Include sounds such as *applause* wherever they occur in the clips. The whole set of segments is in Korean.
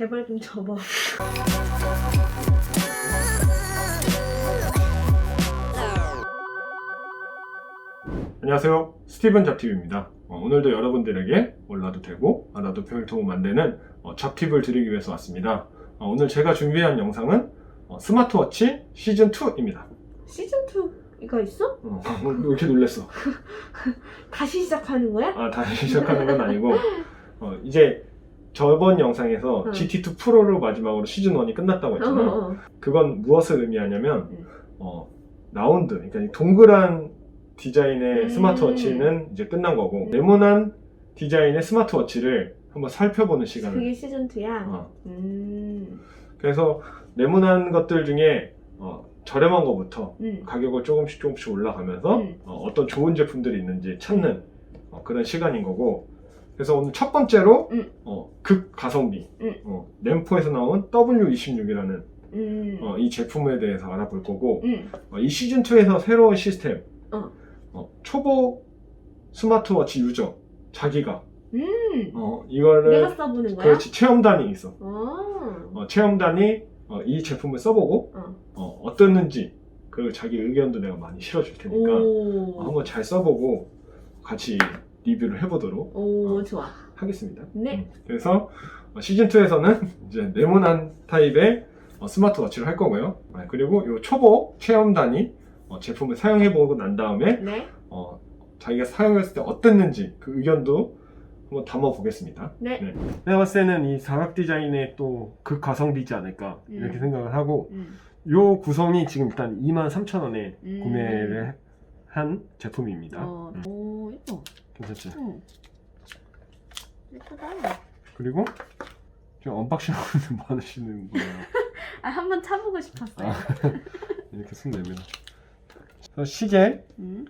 제발 좀 접어. 안녕하세요. 스티븐 잡팁입니다. 어, 오늘도 여러분들에게 몰라도 되고 알아도 별 도움 안 되는 어, 잡팁을 드리기 위해서 왔습니다. 어, 오늘 제가 준비한 영상은 어, 스마트워치 시즌2입니다. 시즌 2가 있어? 어, 왜 이렇게 놀랬어? *laughs* 다시 시작하는 거야? 아, 다시 시작하는 건 아니고 어, 이제 저번 영상에서 응. GT2 프로로 마지막으로 시즌 1이 끝났다고 어, 했잖아요. 어. 그건 무엇을 의미하냐면 음. 어, 라운드, 그러니까 이 동그란 디자인의 음. 스마트워치는 이제 끝난 거고 네모난 디자인의 스마트워치를 한번 살펴보는 시간을 그게 시즌 2야? 어, 음. 그래서 네모난 것들 중에 어, 저렴한 것부터 음. 가격을 조금씩 조금씩 올라가면서 음. 어, 떤 좋은 제품들이 있는지 찾는 어, 그런 시간인 거고 그래서 오늘 첫 번째로 음. 어, 극 가성비 음. 어, 램포에서 나온 W26이라는 음. 어, 이 제품에 대해서 알아볼 거고 음. 어, 이 시즌 2에서 새로운 시스템 어. 어, 초보 스마트워치 유저 자기가 음. 어, 이거를 내가 써보는 거야? 그렇지 체험단이 있어 어. 어, 체험단이 어, 이 제품을 써보고 어. 어, 어떻는지 그 자기 의견도 내가 많이 실어줄 테니까 오. 어, 한번 잘 써보고 같이 리뷰를 해보도록 오, 어. 좋아. 하겠습니다. 네. 음, 그래서 어, 시즌 2에서는 이제 네모난 타입의 어, 스마트워치를 할 거고요. 아, 그리고 이 초보 체험단이 어, 제품을 사용해보고 난 다음에 네. 어, 자기가 사용했을 때 어땠는지 그 의견도 한번 담아보겠습니다. 네. 내가 봤을 때는 이 사각 디자인의 또 극가성비지 않을까 이렇게 음. 생각을 하고 음. 요 구성이 지금 일단 23,000원에 음. 구매를 한 제품입니다. 어. 음, 오, 예뻐. 괜찮지? 응. 예쁘다. 그리고 좀 언박싱하고 뭐 하시는 거예요. *laughs* 아, 한번 차보고 싶었어요. 아. *laughs* 이렇게 손 내밀어. 그래서 시계, 음.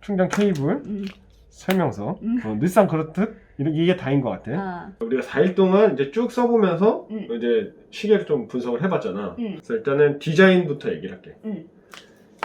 충전 케이블, 음. 설명서, 음. 어, 늘상 그렇듯 이렇게 이게 다인 것 같아. 아. 우리가 4일 동안 이제 쭉 써보면서 음. 이제 시계를 좀 분석을 해봤잖아. 음. 그래서 일단은 디자인부터 얘기를 할게. 음.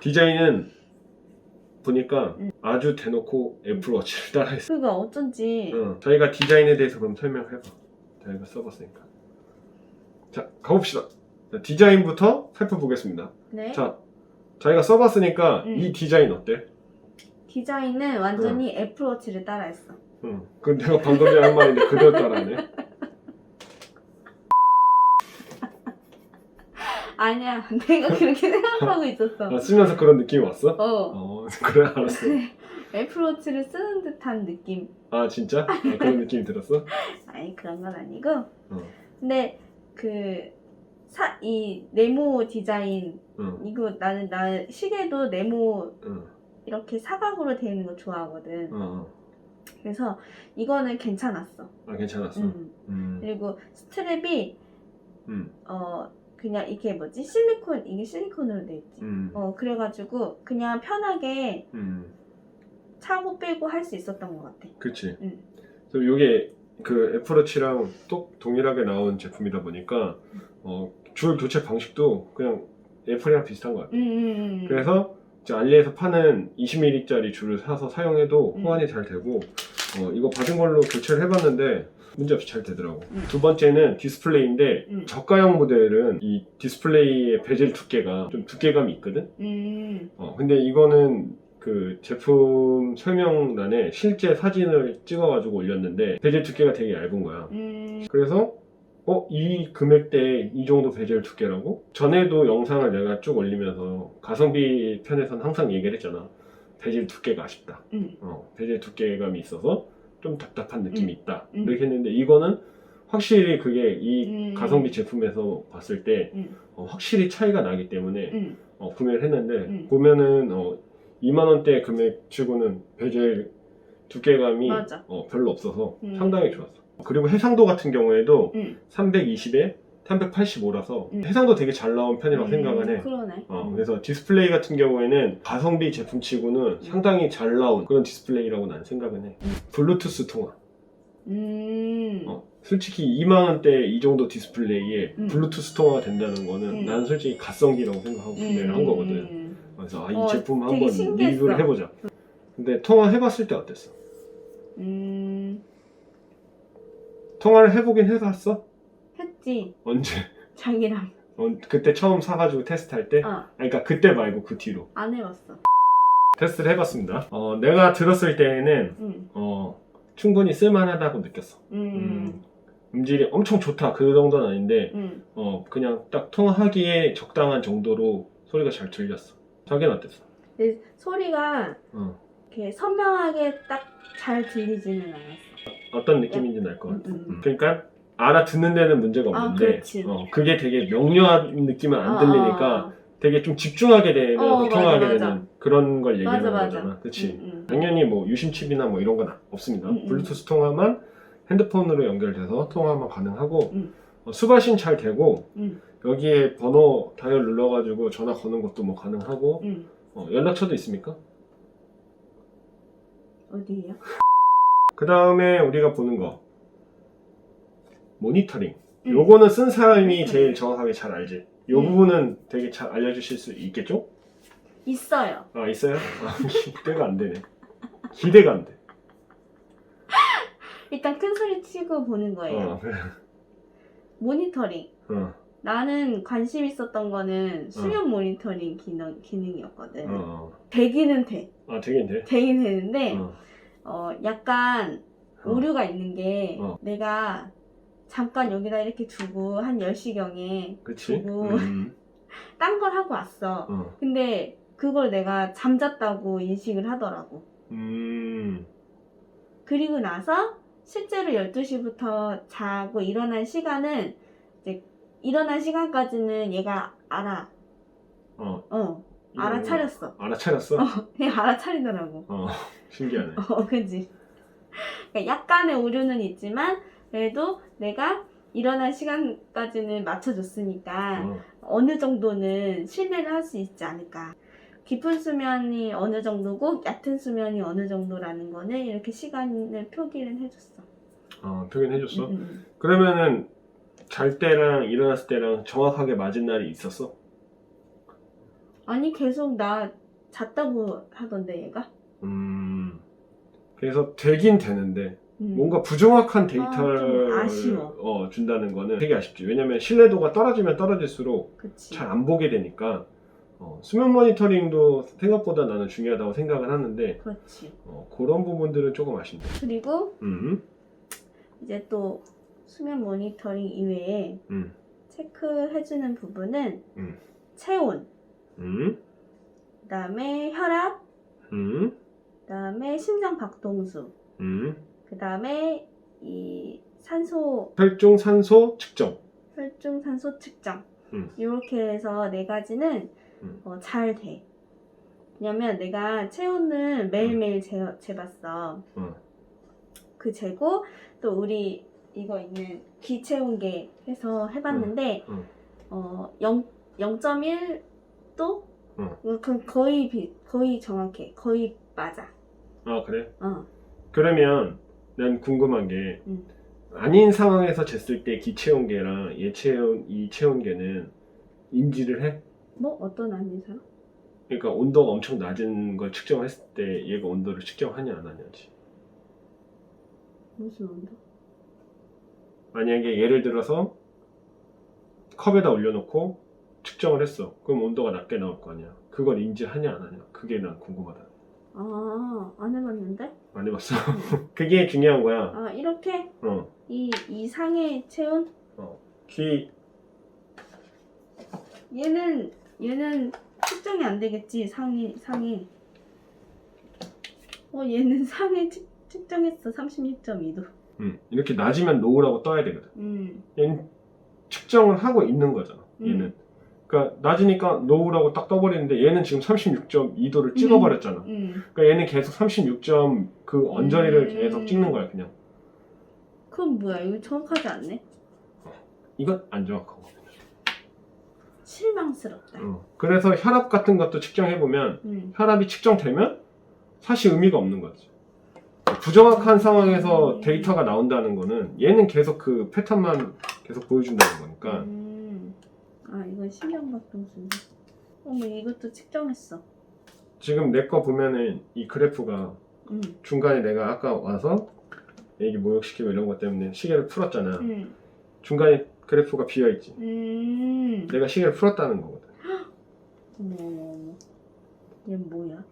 디자인은 보니까 음. 아주 대놓고 애플워치를 따라했어. 그가 어쩐지. 어, 저희가 디자인에 대해서 그럼 설명을 해봐. 저희가 써봤으니까. 자, 가봅시다. 자, 디자인부터 살펴보겠습니다. 네. 자, 저희가 써봤으니까 음. 이 디자인 어때? 디자인은 완전히 애플워치를 따라했어. 응. 그 내가 방금 전에 한 말인데 그대로 따라하네. *laughs* 아니야, *laughs* 내가 그렇게 생각하고 있었어. 아, 쓰면서 그런 느낌이 왔어? 어. 어, *laughs* 그래 알았어. 애플워치를 쓰는 듯한 느낌. 아 진짜? 아, 그런 느낌이 들었어? *laughs* 아니 그런 건 아니고. 어. 근데 그사이 네모 디자인 응, 이거 나는 나 시계도 네모 응, 이렇게 사각으로 되어 있는 거 좋아하거든. 어, 어. 그래서 이거는 괜찮았어. 아 괜찮았어. 음. 음, 그리고 스트랩이 음, 어 그냥 이게 뭐지 실리콘 이게 실리콘으로 돼 있지. 음, 어 그래가지고 그냥 편하게 음, 차고 빼고 할 수 있었던 것 같아. 그치. 음. 그래서 이게 그 애플워치랑 또 동일하게 나온 제품이다 보니까 어, 줄 교체 방식도 그냥 애플이랑 비슷한 것 같아. 음, 음, 음. 그래서 이제 알리에서 파는 20mm짜리 줄을 사서 사용해도 음. 호환이 잘 되고 어, 이거 받은 걸로 교체를 해봤는데 문제없이 잘 되더라고. 음. 두 번째는 디스플레이인데 음. 저가형 모델은 이 디스플레이의 베젤 두께가 좀 두께감이 있거든. 음, 어, 근데 이거는 그 제품 설명란에 실제 사진을 찍어가지고 올렸는데 베젤 두께가 되게 얇은 거야. 음, 그래서 어, 이 금액대에 이 정도 베젤 두께라고? 전에도 영상을 내가 쭉 올리면서 가성비 편에서는 항상 얘기를 했잖아. 베젤 두께가 아쉽다. 음. 어, 베젤 두께감이 있어서 좀 답답한 느낌이 있다. 음. 이렇게 했는데 이거는 확실히 그게 이 음. 가성비 제품에서 봤을 때 음. 어, 확실히 차이가 나기 때문에 음. 어, 구매를 했는데 음. 보면은 어, 2만 원대 금액 치고는 베젤 두께감이 맞아. 어, 별로 없어서 음. 상당히 좋았어. 그리고 해상도 같은 경우에도 음. 320에 385라서 음. 해상도 되게 잘 나온 편이라고 음, 생각은 해. 그러네. 어, 그래서 디스플레이 같은 경우에는 가성비 제품치고는 상당히 잘 나온 그런 디스플레이라고 난 생각은 해. 음. 블루투스 통화. 음. 어, 솔직히 2만 원대 이 정도 디스플레이에 음. 블루투스 통화가 된다는 거는 음. 난 솔직히 가성비라고 생각하고 구매를 한 거거든. 음. 그래서 아, 이 어, 제품 한번 신기했어. 리뷰를 해보자. 근데 통화 해봤을 때 어땠어? 음. 통화를 해보긴 해봤어? 했지. 언제? 자기랑. 어, 그때 처음 사가지고 테스트할 때? 어, 아니, 그러니까 그때 말고 그 뒤로 안 해봤어. 테스트를 해봤습니다. 어, 내가 들었을 때에는 응. 어, 충분히 쓸만하다고 느꼈어. 음. 음. 음질이 엄청 좋다 그 정도는 아닌데 음. 어, 그냥 딱 통화하기에 적당한 정도로 소리가 잘 들렸어. 자기는 어땠어? 근데 소리가 어. 이렇게 선명하게 딱 잘 들리지는 않았어. 어떤 느낌인지 알것 음, 같아. 음. 음. 그러니까 알아듣는 데는 문제가 아, 없는데 그렇지. 어, 그게 되게 명료한 느낌은 안 어, 들리니까 어, 어. 되게 좀 집중하게 되는 어, 맞아, 통화하게 맞아. 되는 그런 걸 얘기하는 맞아, 맞아. 거잖아. 그치? 음, 음. 당연히 뭐 유심칩이나 뭐 이런 건 없습니다. 음, 음. 블루투스 통화만 핸드폰으로 연결돼서 통화만 가능하고 음. 어, 수바신 잘 되고 음. 여기에 번호 다이얼 눌러가지고 전화 거는 것도 뭐 가능하고 음. 어, 연락처도 있습니까? 어디에요? 그 다음에 우리가 보는 거 모니터링. 음. 요거는 쓴 사람이. 제일 정확하게 잘 알지. 요 음. 부분은 되게 잘 알려주실 수 있겠죠? 있어요. 아 있어요? 아, 기대가 안 되네. 기대가 안 돼. *laughs* 일단 큰 소리 치고 보는 거예요. 어, 그래. 모니터링. 어, 나는 관심 있었던 거는 수면 모니터링 기능, 기능이었거든. 어, 되기는 돼. 어. 아 되긴 돼. 되긴 되는데, 어, 어, 약간 어. 오류가 있는 게, 어. 내가 잠깐 여기다 이렇게 두고, 한 10시경에 그치? 두고, 음, *laughs* 딴 걸 하고 왔어. 어. 근데 그걸 내가 잠잤다고 인식을 하더라고. 음, 그리고 나서 실제로 12시부터 자고 일어난 시간은 이제 일어난 시간까지는 얘가 알아. 어. 어, 알아차렸어. 알아차렸어? 얘 알아차리더라고. 어, 신기하네. 어, 그지. 그러니까 약간의 오류는 있지만 그래도 내가 일어난 시간까지는 맞춰줬으니까 어, 어느 정도는 신뢰를 할 수 있지 않을까. 깊은 수면이 어느 정도고 얕은 수면이 어느 정도라는 거는 이렇게 시간을 표기를 해줬어. 어, 표현해줬어? 음, 음. 그러면은 잘 때랑 일어났을 때랑 정확하게 맞은 날이 있었어? 아니 계속 나 잤다고 하던데 얘가. 음, 그래서 되긴 되는데 음. 뭔가 부정확한 아, 데이터를 좀 아쉬워. 어, 준다는 거는 되게 아쉽지. 왜냐면 신뢰도가 떨어지면 떨어질수록. 잘 안 보게 되니까 어, 수면 모니터링도 생각보다 나는 중요하다고 생각을 하는데 그렇지. 어, 그런 부분들은 조금 아쉽네. 그리고 음, 이제 또 수면 모니터링 이외에 음, 체크해주는 부분은 음. 체온, 음, 그다음에 혈압, 음, 그다음에 심장 박동수, 음. 그 다음에 이 산소 혈중 산소 측정. 혈중 산소 측정 음. 이렇게 해서 네 가지는 음. 어, 잘 돼. 왜냐면 내가 체온을 매일매일 재, 재봤어. 음. 그 재고 또 우리 이거 있는 기체온계 해서 해봤는데 음. 음. 어 0, 0.1도 음. 그 거의 비, 거의 정확해. 거의 맞아. 아 그래? 어. 그러면 난 궁금한 게 음. 아닌 상황에서 쟀을 때 기체온계랑 예체온 이 체온계는 인지를 해? 뭐 어떤 아니사? 그러니까 온도가 엄청 낮은 걸 측정했을 때 얘가 온도를 측정하냐 안 하냐지. 무슨 온도? 만약에 예를 들어서 컵에다 올려놓고 측정을 했어. 그럼 온도가 낮게 나올 거 아니야. 그걸 인지하냐 안 하냐. 그게 난 궁금하다. 아, 안 해봤는데? 안 해봤어. *laughs* 그게 중요한 거야. 아, 이렇게 어. 이, 이 상의 체온? 귀 얘는, 얘는 측정이 안 되겠지, 상이, 상이. 어, 얘는 *laughs* 상에 측, 측정했어, 36.2도. 음, 이렇게 낮으면 노우라고 떠야 되거든. 음, 얘는 측정을 하고 있는 거잖아. 음. 얘는. 그러니까 낮으니까 노우라고 딱 떠버리는데 얘는 지금 36.2도를 찍어버렸잖아. 음. 그러니까 얘는 계속 36점 그 언저리를 음. 계속 찍는 거야 그냥. 그럼 뭐야, 이거 정확하지 않네? 이건 안 정확하고. 실망스럽다. 어. 그래서 혈압 같은 것도 측정해 보면 음. 혈압이 측정되면 사실 의미가 없는 거지. 부정확한 상황에서 음. 데이터가 나온다는 거는 얘는 계속 그 패턴만 계속 보여준다는 거니까. 음. 아, 이건 신경박동수인데. 어머, 이것도 측정했어. 지금 내 거 보면은 이 그래프가 음. 중간에 내가 아까 와서 얘기 모욕시키고 이런 것 때문에 시계를 풀었잖아. 음. 중간에 그래프가 비어 있지. 음. 내가 시계를 풀었다는 거거든. *gasps* 어머. 얘 뭐야?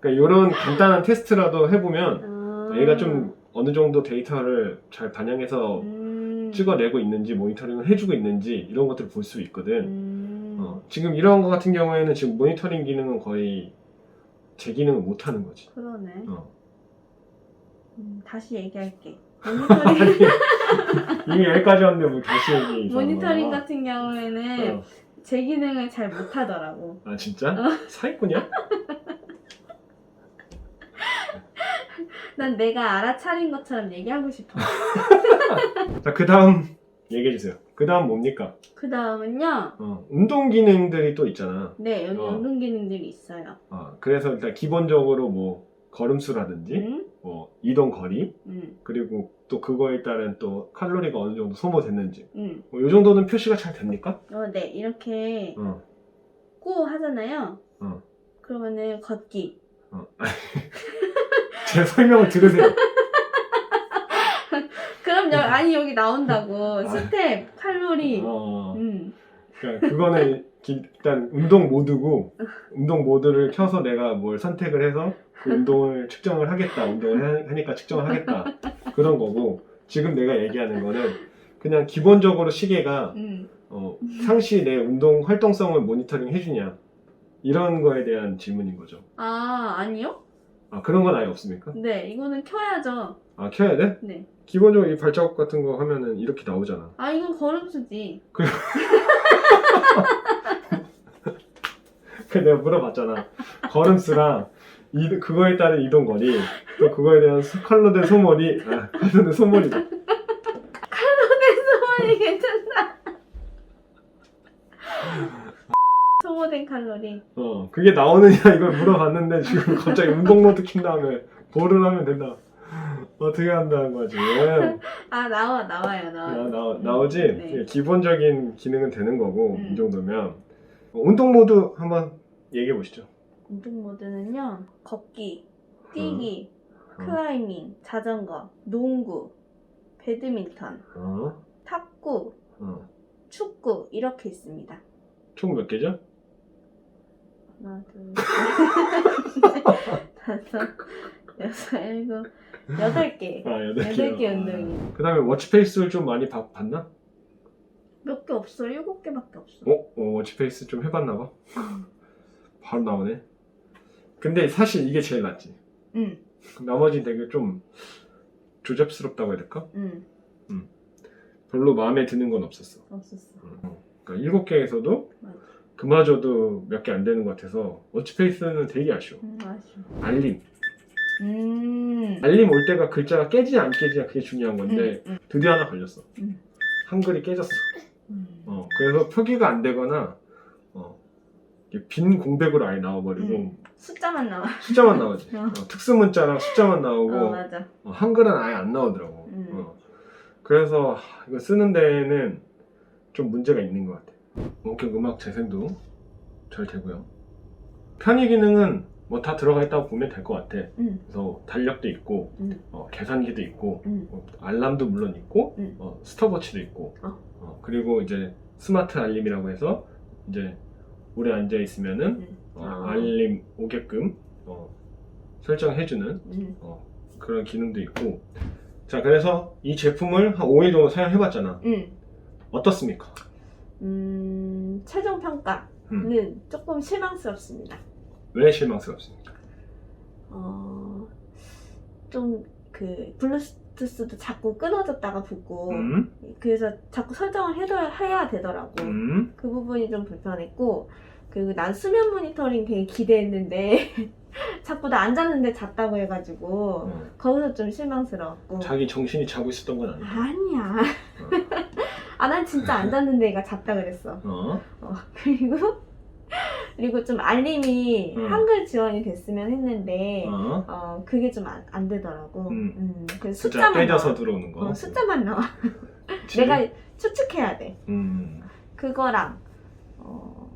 그러니까 이런 간단한 테스트라도 해보면 아. 얘가 좀 어느 정도 데이터를 잘 반영해서 음. 찍어내고 있는지 모니터링을 해주고 있는지 이런 것들을 볼 수 있거든. 음. 어, 지금 이런 거 같은 경우에는 지금 모니터링 기능은 거의 제 기능을 못 하는 거지. 그러네. 어. 음, 다시 얘기할게. *laughs* 모니터링, 이미 여기까지 왔는데 뭐 다시 얘기. 모니터링 같은 경우에는 어. 제 기능을 잘 못하더라고. 아 진짜? 어. 사기꾼이야? 난 내가 알아차린 것처럼 얘기하고 싶어. *laughs* 자, 그 다음 얘기해주세요. 그 다음 뭡니까? 그 다음은요. 어, 운동 기능들이 또 있잖아. 네, 여기 어. 운동 기능들이 있어요. 어, 그래서 일단 기본적으로 뭐 걸음수라든지 응? 뭐 이동 거리 응, 그리고 또 그거에 따른 또 칼로리가 어느 정도 소모됐는지 응. 뭐, 이 정도는 표시가 잘 됩니까? 어, 네, 이렇게 어, 꼬 하잖아요. 어. 그러면은 걷기. 어. *laughs* 제 설명을 들으세요. *laughs* 그럼 여, 아니 여기 나온다고 스텝, 칼로리. 아. 어, 음. 그러니까 그거는 기- 일단 운동 모드고 운동 모드를 켜서 내가 뭘 선택을 해서 그 *laughs* 운동을 측정을 하겠다 운동을 하- 하니까 측정을 하겠다 그런 거고 지금 내가 얘기하는 거는 그냥 기본적으로 시계가 음. 어, 상시 내 운동 활동성을 모니터링 해주냐 이런 거에 대한 질문인 거죠 아, 아니요? 아 그런 건 아예 없습니까? 네, 이거는 켜야죠. 아 켜야 돼? 네. 기본적으로 이 발자국 같은 거 하면은 이렇게 나오잖아 아, 이건 걸음수지. 그 *laughs* 내가 물어봤잖아. 걸음수랑 이, 그거에 따른 이동 거리, 또 그거에 대한 소- 칼로 된 소모리, 아, 칼로 된 소모리다. 3,500 칼로리. 어 그게 나오느냐 이걸 물어봤는데 지금 갑자기 운동 모드 킨 다음에 볼을 하면 된다. 어떻게 한다는 거지? 아 나와 나와요 나와. 나, 나, 나오지? 음, 네. 기본적인 기능은 되는 거고 음. 이 정도면 어, 운동 모드 한번 얘기해 보시죠. 운동 모드는요 걷기, 어. 뛰기, 어. 클라이밍, 자전거, 농구, 배드민턴, 어? 탁구, 어. 축구 이렇게 있습니다. 총 몇 개죠? 하나, 둘, 셋, 다섯, 여섯, 일곱, 여덟 개. 아, 여덟 여덟 개요. 개 운동이. 그 다음에 워치페이스를 좀 많이 봐- 봤나? 몇 개 없어? 일곱 개밖에 없어. 어? 어, 워치페이스 좀 해봤나 봐. 바로 나오네. 근데 사실 이게 제일 낫지. 응, 나머지 되게 좀 조잡스럽다고 해야 될까? 응, 별로 마음에 드는 건 없었어. 없었어. 그러니까 일곱 개에서도 맞아. 그마저도 몇 개 안 되는 것 같아서 워치페이스는 되게 아쉬워. 음, 아쉬워. 알림. 음. 알림 올 때가 글자가 깨지냐 안 깨지냐 그게 중요한 건데 음, 드디어 하나 걸렸어. 음. 한글이 깨졌어. 음. 어, 그래서 표기가 안 되거나 어, 이게 빈 공백으로 아예 나와버리고 음. 숫자만 나와. 숫자만 나오지. 어. 어, 특수 문자랑 숫자만 나오고 어, 맞아. 어, 한글은 아예 안 나오더라고. 음. 어. 그래서 하, 이거 쓰는 데는 좀 문제가 있는 것 같아. 오케이 음악 재생도 잘 되고요. 편의 기능은 뭐 다 들어가 있다고 보면 될 것 같아. 음. 그래서 달력도 있고, 음. 어, 계산기도 있고, 음. 어, 알람도 물론 있고, 음. 어, 스톱워치도 있고, 어. 어, 그리고 이제 스마트 알림이라고 해서 이제 오래 앉아 있으면은 음. 어, 아. 알림 오게끔 어, 설정해주는 음. 어, 그런 기능도 있고 자 그래서 이 제품을 한 5일 정도 사용해봤잖아 음. 어떻습니까? 음. 최종 평가는 음. 조금 실망스럽습니다. 왜 실망스럽습니까? 어. 좀 그 블루투스도 자꾸 끊어졌다가 붙고 음? 그래서 자꾸 설정을 해둬야 해야 되더라고. 음? 그 부분이 좀 불편했고 그리고 난 수면 모니터링 되게 기대했는데 *laughs* 자꾸 나 앉았는데 잤다고 해가지고 어, 거기서 좀 실망스러웠고 자기 정신이 자고 있었던 건 아니야 아니야 아 난 진짜 앉았는데 얘가 잤다 그랬어 어? 어, 그리고 그리고 좀 알림이 음. 한글 지원이 됐으면 했는데 어, 어? 그게 좀 안 되더라고 음. 음, 그래서 숫자 숫자만 빼져서 나와 들어오는 거 어, 숫자만 나와 그치? 내가 추측해야 돼 음. 그거랑 어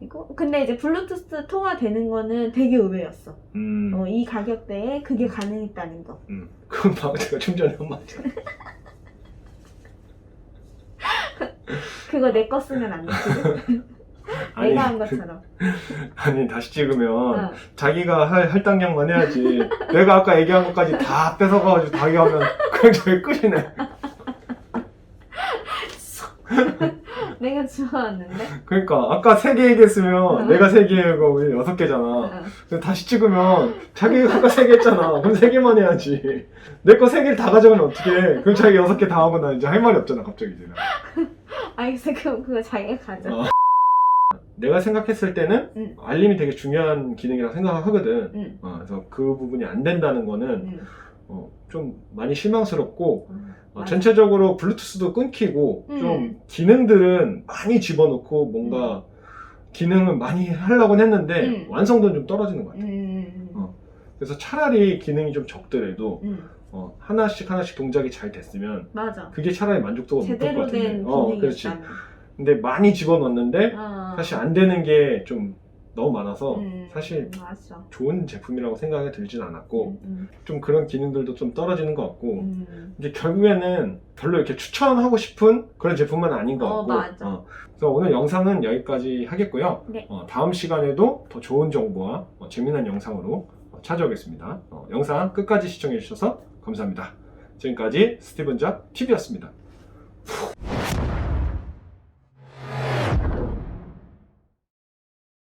이거 근데 이제 블루투스 통화되는 거는 되게 의외였어. 음. 어, 이 가격대에 그게 가능했다는 거. 음. 그건 막 *laughs* 내가 좀 전에 한 말이 *laughs* 야 그거 내 거 쓰면 안. *laughs* 아니, 내가 한 것처럼. *laughs* 아니 다시 찍으면 어. 자기가 할 할당량만 해야지. 내가 아까 얘기한 것까지 다 뺏어가지고 자기 하면 그냥 저기 끝이네. *laughs* 내가 좋아하는데. *laughs* 그러니까 아까 세 개 얘기했으면 어. 내가 세 개고 여섯 개잖아. 어. 근데 다시 찍으면 자기가 아까 세 개 했잖아. 그럼 세 개만 해야지. 내 거 세 개를 다 가져가면 어떡해. 그럼 자기 여섯 개 다 하고 나 이제 할 말이 없잖아 갑자기 이제. *laughs* 알겠어. 그럼 그거 자기가 가져. 어. 내가 생각했을 때는 응. 알림이 되게 중요한 기능이라고 생각하거든. 응. 어, 그래서 그 부분이 안 된다는 거는 응. 어, 좀 많이 실망스럽고 응. 어. 전체적으로 블루투스도 끊기고 음. 좀 기능들은 많이 집어넣고 뭔가 기능은 많이 하려고는 했는데 음. 완성도는 좀 떨어지는 것 같아요. 음. 어. 그래서 차라리 기능이 좀 적더라도 음. 어, 하나씩 하나씩 동작이 잘 됐으면 맞아. 그게 차라리 만족도가 높을 것 제대로 같은데. 된 어, 기능이 그렇지. 있다면. 근데 많이 집어넣었는데 어. 사실 안 되는 게 좀 너무 많아서 음. 사실 맞아. 좋은 제품이라고 생각이 들진 않았고 음. 좀 그런 기능들도 좀 떨어지는 것 같고 음. 이제 결국에는 별로 이렇게 추천하고 싶은 그런 제품은 아닌 것 어, 같고 맞아. 어, 그래서 오늘 영상은 여기까지 하겠고요 네. 어, 다음 시간에도 더 좋은 정보와 어, 재미난 영상으로 어, 찾아오겠습니다 어, 영상 끝까지 시청해 주셔서 감사합니다 지금까지 스티븐 잡 TV였습니다